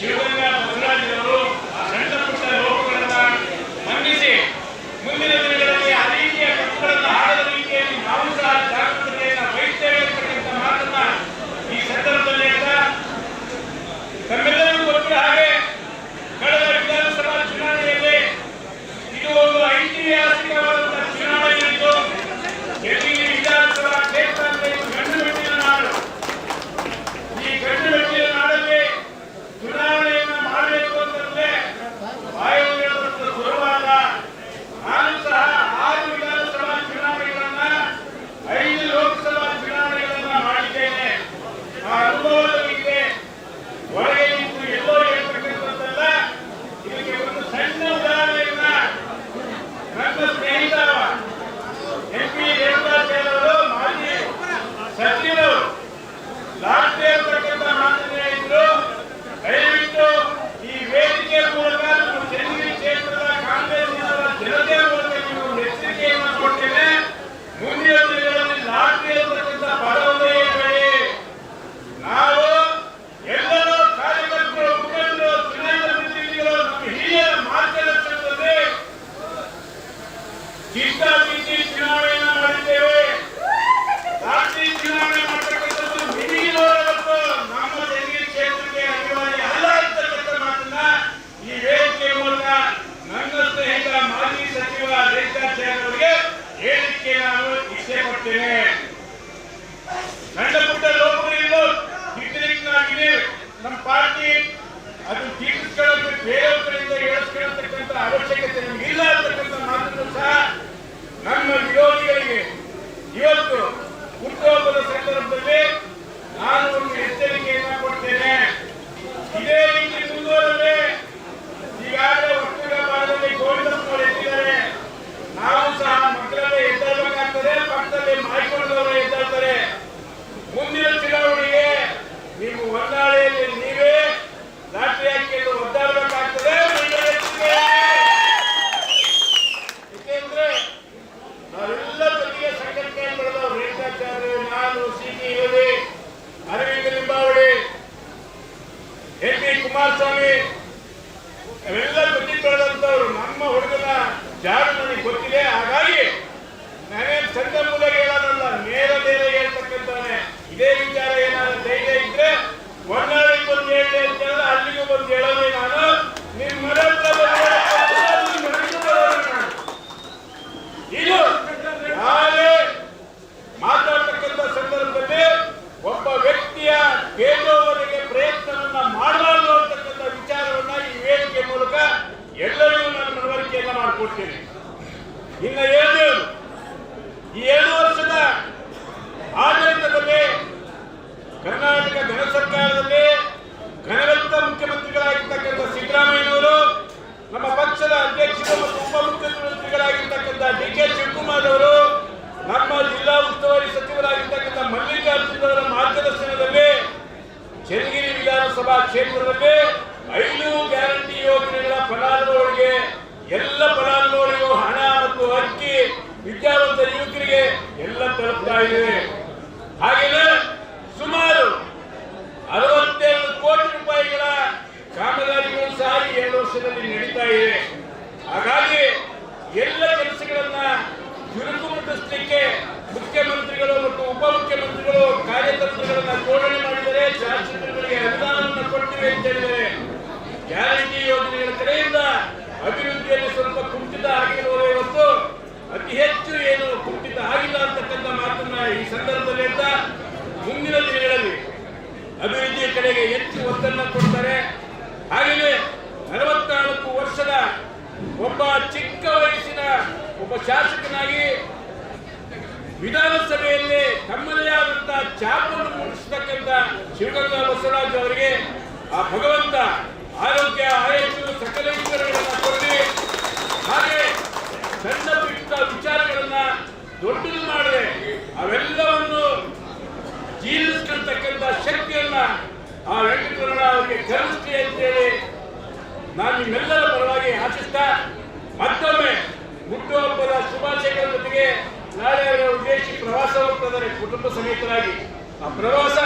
ಶಿವಗಂಗಾ సత్యలో ಕುಮಾರಸ್ವಾಮಿ ಅವೆಲ್ಲ ಜೊತೆ ಬೆಳೆದಂತವ್ರು ನಮ್ಮ ಹುಡುಗನ ಜಾಡು ನನಗೆ ಗೊತ್ತಿದೆ. ಹಾಗಾಗಿ ನಾನೇನ್ ಚಂದ ಮೂಲ ಹೇಳೋದಲ್ಲ, ನೇರ ನೇರ ಹೇಳ್ತಕ್ಕಂಥವನೇ. ಇದೇ ವಿಚಾರ ಏನಾದ್ರು ಧೈರ್ಯ ಇದ್ರೆ ಒಂದಾಳಿಗೆ ಬಂದು ಅಂತ ಹೇಳಿದ್ರೆ ಅಲ್ಲಿಗೂ ಬಂದು ಹೇಳೋದೇ ನಾನು ನಿಮ್ಮ ಮನೆ ಹತ್ರ ಬಂದು ಹೇಳೋದು ನಿಮ್ಮ ಮನೆಗೆ ಬರೋದು ನಾನು. ಇದು ನಾಳೆ ಮಾತಾಡ್ತಕ್ಕಂಥ ಸಂದರ್ಭದಲ್ಲಿ ಒಬ್ಬ ವ್ಯಕ್ತಿಯ ಗೆಲ್ಲುವವರೆಗೆ ಪ್ರಯತ್ನವನ್ನ ಮಾಡಬಾರದು ಅಂತಕ್ಕಂಥ ವಿಚಾರವನ್ನ ಈ ವೇದಿಕೆ ಮೂಲಕ ಎಲ್ಲರಿಗೂ ನಾನು ಮನವರಿಕೆಯನ್ನ ಮಾಡಿಕೊಡ್ತೇನೆ ಇನ್ನ ಏಳು ಈ ಏಳು ವರ್ಷದ ಆಡಳಿತದಲ್ಲಿ ಕರ್ನಾಟಕ ಘನ ಸರ್ಕಾರದಲ್ಲಿ ಘನವಂತ ಮುಖ್ಯಮಂತ್ರಿಗಳಾಗಿರ್ತಕ್ಕಂಥ ಸಿದ್ದರಾಮಯ್ಯನವರು, ನಮ್ಮ ಪಕ್ಷದ ಅಧ್ಯಕ್ಷರು ಮತ್ತು ಉಪಮುಖ್ಯಮಂತ್ರಿಗಳಾಗಿರ್ತಕ್ಕಂಥ ಡಿ ಕೆ ಶಿವಕುಮಾರ್ ಅವರು, ನಮ್ಮ ಜಿಲ್ಲಾ ಉಸ್ತುವಾರಿ ಸಚಿವರಾಗಿರ್ತಕ್ಕಂಥ ಮಲ್ಲಿಕಾರ್ಜುನ ಅವರ ಮಾರ್ಗದರ್ಶನದಲ್ಲಿ ಚನ್ನಗಿರಿ ವಿಧಾನಸಭಾ ಕ್ಷೇತ್ರದಲ್ಲಿ ಐದು ಗ್ಯಾರಂಟಿ ಯೋಜನೆಗಳ ಫಲಾನುಭವಿಗಳಿಗೆ ಎಲ್ಲ ಫಲಾನುಭವಿಗಳಿಗೂ ಹಣ ಮತ್ತು ಅಕ್ಕಿ ವಿದ್ಯಾವಂತ ಯುವಕರಿಗೆ ಎಲ್ಲ ತಲುಪ್ತಾ ಇದೆ. ಹಾಗೆಯೇ ಸುಮಾರು ಅರವತ್ತೆರಡು ಕೋಟಿ ರೂಪಾಯಿಗಳ ಕಾಮಗಾರಿಗಳು ಸಹ ಎರಡು ವರ್ಷದಲ್ಲಿ ನಡೀತಾ ಇದೆ. ಹಾಗಾಗಿ ಎಲ್ಲ ಕೆಲಸಗಳನ್ನ ಚುರುಕುಗೊಳಿಸಲಿಕ್ಕೆ ಮುಖ್ಯಮಂತ್ರಿಗಳು ಮತ್ತು ಉಪಮುಖ್ಯಮಂತ್ರಿಗಳು ಕಾರ್ಯತಂತ್ರಗಳನ್ನ ಜೋಡಣೆ ಮಾಡಿದರೆ ಶಾಸಕರುಗಳಿಗೆ ಅನುದಾನವನ್ನು ಕೊಟ್ಟಿವೆ ಅಂತ ಹೇಳಿದರೆ ಸಂದರ್ಭದಲ್ಲಿ ಅಂತ ಮುಂದಿನ ದಿನಗಳಲ್ಲಿ ಅಭಿವೃದ್ಧಿಯ ಕಡೆಗೆ ಹೆಚ್ಚು ಒತ್ತನ್ನು ಕೊಡ್ತಾರೆ. ಹಾಗೆಯೇ ನಲವತ್ನಾಲ್ಕು ವರ್ಷದ ಒಬ್ಬ ಚಿಕ್ಕ ವಯಸ್ಸಿನ ಒಬ್ಬ ಶಾಸಕನಾಗಿ ವಿಧಾನಸಭೆಯಲ್ಲಿ ತಮ್ಮದೇ ಆದಂತಹ ಚಾಪನ್ನು ಮೂಡಿಸತಕ್ಕಂಥ ಶಿವಗಂಗಾ ಬಸವರಾಜ್ ಅವರಿಗೆ ಆ ಭಗವಂತ ಆರೋಗ್ಯ ಆಯಸ್ಸು ಸಕಲ ಅವೆಲ್ಲವನ್ನು ಜೀರ್ಣಿಸ್ಕೊಳ್ತಕ್ಕಂಥ ಶಕ್ತಿಯನ್ನ ಆ ವ್ಯಕ್ತಿಗಳನ್ನ ಅವರಿಗೆ ಕಲಿಸ್ಲಿ ಅಂತೇಳಿ ನಾನು ನಿಮ್ಮೆಲ್ಲರ ಪರವಾಗಿ ಆಶಿಸ್ತಾ ಮತ್ತೊಮ್ಮೆ ಹುಟ್ಟುಹಬ್ಬದ ಶುಭಾಶಯಗಳ ಜೊತೆಗೆ ನಾಳೆ ಅವರ ಉದ್ದೇಶಿ ಪ್ರವಾಸ ಹೋಗ್ತಿದ್ದಾರೆ ಕುಟುಂಬ ಸಮೇತರಾಗಿ. ಆ ಪ್ರವಾಸ